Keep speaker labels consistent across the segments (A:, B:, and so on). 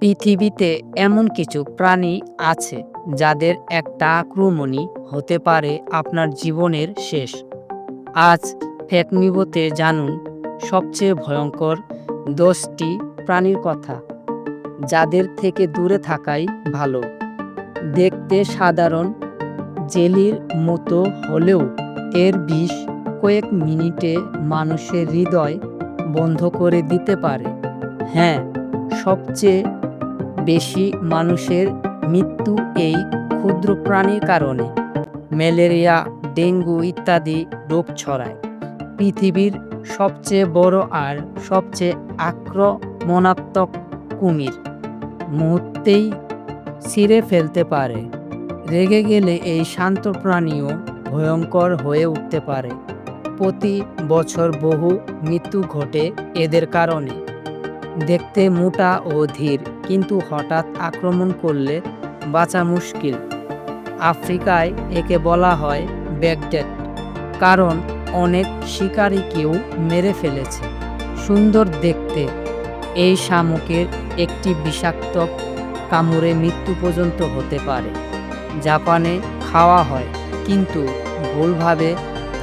A: পৃথিবীতে এমন কিছু প্রাণী আছে যাদের একটা আক্রমণই হতে পারে আপনার জীবনের শেষ। আজ ফেকনিবোতে জানুন সবচেয়ে ভয়ঙ্কর দশটি প্রাণীর কথা, যাদের থেকে দূরে থাকাই ভালো। দেখতে সাধারণ জেলির মতো হলেও এর বিষ কয়েক মিনিটে মানুষের হৃদয় বন্ধ করে দিতে পারে। হ্যাঁ সবচেয়ে বেশি মানুষের মৃত্যু এই ক্ষুদ্র প্রাণীর কারণে। ম্যালেরিয়া, ডেঙ্গু ইত্যাদি রোগ ছড়ায়। পৃথিবীর সবচেয়ে বড় আর সবচেয়ে আক্রমণাত্মক কুমির। মুহূর্তেই ছিঁড়ে ফেলতে পারে। রেগে গেলে এই শান্ত প্রাণীও ভয়ঙ্কর হয়ে উঠতে পারে। প্রতি বছর বহু মৃত্যু ঘটে এদের কারণে। দেখতে মোটা ও ধীর। কিন্তু হঠাৎ আক্রমণ করলে বাঁচা মুশকিল। আফ্রিকায় একে বলা হয় ব্যাগডেট, কারণ অনেক শিকারীকেও মেরে ফেলেছে। সুন্দর দেখতে, এই শামুকের একটি বিষাক্ত কামড়ে মৃত্যু পর্যন্ত হতে পারে। জাপানে খাওয়া হয়, কিন্তু ভুলভাবে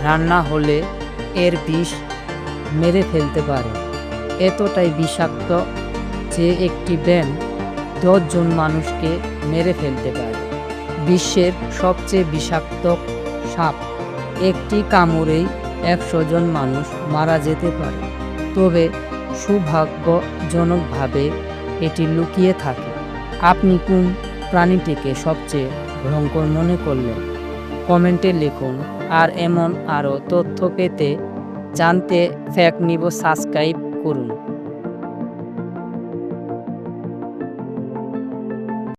A: রান্না হলে এর বিষ মেরে ফেলতে পারে। এতটাই বিষাক্ত যে একটি ব্যায়াম দশজন মানুষকে মেরে ফেলতে পারে। বিশ্বের সবচেয়ে বিষাক্ত সাপ। একটি কামড়েই একশো জন মানুষ মারা যেতে পারে। তবে সৌভাগ্যজনকভাবে এটি লুকিয়ে থাকে। আপনি কোন প্রাণীটিকে সবচেয়ে ভয়ঙ্কর মনে করলেন? কমেন্টে লিখুন। আর এমন আরও তথ্য পেতে জানতে ফ্যাক নিব সাবস্ক্রাইব করুন।